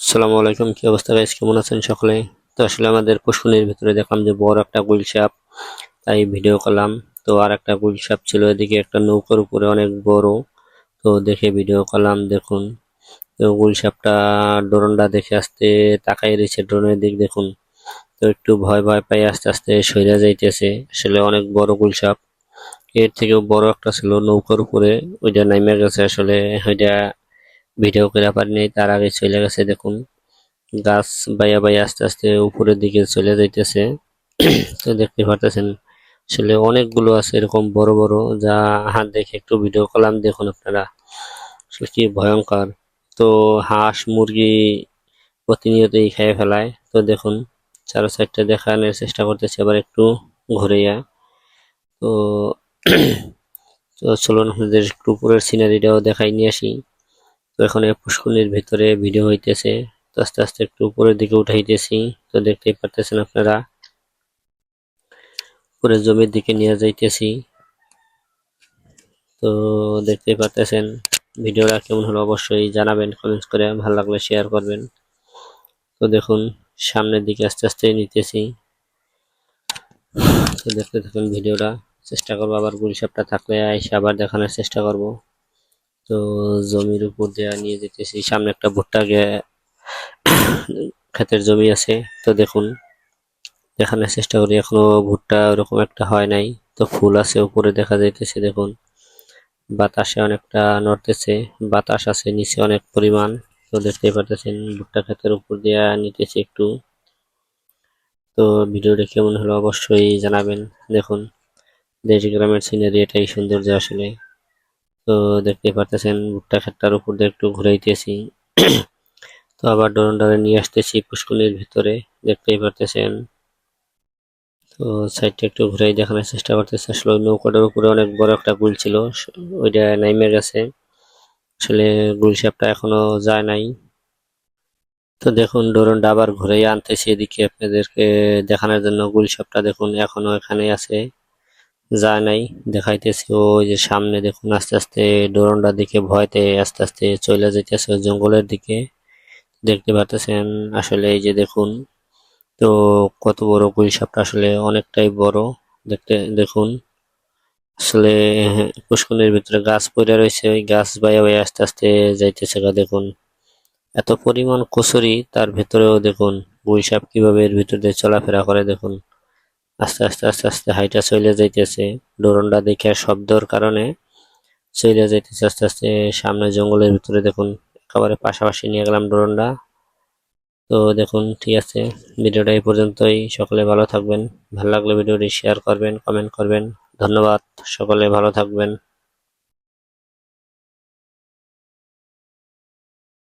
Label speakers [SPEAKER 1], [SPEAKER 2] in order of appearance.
[SPEAKER 1] আসসালামু আলাইকুম, কি অবস্থা গাইস কেমন আছেন সকলে? তো আসলে আমাদের পুষ্কুনির ভিতরে দেখলাম যে বড় একটা গুল সাপ, তাই ভিডিও করলাম। তো আর একটা গুল সাপ ছিল এদিকে একটা নৌকার উপরে অনেক বড়। তো দেখে ভিডিও করলাম, দেখুন। তো গুল সাপটা ড্রোনটা দেখে আসতে তাকাই রয়েছে ড্রোনের দিক, দেখুন। তো একটু ভয় ভয় পাই আস্তে আস্তে সইরা যাইতেছে। আসলে অনেক বড় গুল সাপ। এর থেকেও বড় একটা ছিল নৌকার উপরে, ওইটা নাইমে গেছে। আসলে ওইটা ভিডিও করে পারিনি, তার আগে চলে গেছে দেখুন। গাছ বাইয়া বাইয়া আস্তে আস্তে উপরের দিকে চলে যাইতেছে। তো দেখতে পারতেছেন, আসলে অনেকগুলো আছে এরকম বড় বড়, যা হাত দেখে একটু ভিডিও করলাম, দেখুন আপনারা। আসলে কি ভয়ঙ্কর। তো হাঁস, মুরগি প্রতিনিয়তই খেয়ে ফেলায়। তো দেখুন চারো সাইডটা দেখানোর চেষ্টা করতেছে আবার একটু ঘুরিয়া তো তো চলুন আপনাদের একটু উপরের সিনারিটাও দেখাই, নিয়ে আসি। তো এখন এই ভিতরে ভিডিও হইতেছে। তো আস্তে আস্তে একটু উপরের দিকে উঠাইতেছি। তো দেখতেই পারতেছেন আপনারা। উপরে জমির দিকে নিয়ে যাইতেছি। তো দেখতেই পারতেছেন, ভিডিওটা কেমন হলো অবশ্যই জানাবেন কমেন্টস করে ভালো লাগলে শেয়ার করবেন। তো দেখুন, সামনের দিকে আস্তে আস্তে নিতেছি। তো দেখতে থাকুন ভিডিওটা। চেষ্টা করব আবার গুলসাপটা থাকলে এসে আবার দেখানোর চেষ্টা করব। তো জমির উপর দেওয়া নিয়ে যেতেছি। সামনে একটা ভুট্টা ক্ষেতের জমি আছে। তো দেখুন, দেখানোর চেষ্টা করি, এখনও ভুট্টা ওরকম একটা হয় নাই। তো ফুল আছে উপরে দেখা যাইতেছে, দেখুন। বাতাসে অনেকটা নড়তেছে। বাতাস আছে, নিচে অনেক পরিমাণ। তো দেখতেই পারতেছেন, ভুট্টা ক্ষেতের উপর দিয়ে নিতেছে একটু। তো ভিডিওটা কেমন হলো অবশ্যই জানাবেন। দেখুন দেশ গ্রামের সিনারি এটাই সৌন্দর্য আসলে। তো দেখতেই পারতেছেন, ভুট্টা ক্ষেতটার উপর দিয়ে একটু ঘুরাইতেছি তো আবার ডরনডারে নিয়ে আসতেছি পুষ্করণীর ভিতরে, দেখতেই পারতেছেন। তো সাইডটা একটু ঘুরাই দেখানোর চেষ্টা করতেছে। আসলে ওই নৌকাটার উপরে অনেক বড় একটা গুল ছিল, ওইটা নাইমে গেছে। আসলে গুল সাপটা এখনও যায় নাই। তো দেখুন, ডোরনটা আবার ঘুরাই আনতেছি এদিকে আপনাদেরকে দেখানোর জন্য। গুল সাপটা দেখুন, এখনও এখানে আছে। যায় নাই। দেখাইতেছি, ওই যে সামনে দেখুন, আস্তে আস্তে ডোরনটা দিকে ভয়তে আস্তে আস্তে চলে যাইতেছে, ওই জঙ্গলের দিকে। দেখতে পারতেছেন, আসলে এই যে দেখুন, তো কত বড় কুইল সাপটা আসলে অনেকটাই বড়। দেখতে, দেখুন, আসলে পুষ্করণীর ভিতরে গাছ পড়ে রয়েছে, ওই গাছ বাইয়া বাইয়া আস্তে আস্তে যাইতেছে গা, দেখুন। এত পরিমাণ কচুরি, তার ভেতরেও দেখুন গুই সাপ কীভাবে এর ভিতর দিয়ে চলাফেরা করে, দেখুন। আস্তে আস্তে আস্তে আস্তে হাইটা চলে যাইতেছে। ডোরনটা দেখে শব্দর কারণে চলে যাইতেছে, আস্তে আস্তে সামনে জঙ্গলের ভিতরে দেখুন, একেবারে পাশাপাশি নিয়ে গেলাম ডোরনটা। তো দেখুন, ঠিক আছে, ভিডিওটা এই পর্যন্তই। সকলে ভালো থাকবেন। ভালো লাগলে ভিডিওটি শেয়ার করবেন, কমেন্ট করবেন। ধন্যবাদ, সকলে ভালো থাকবেন।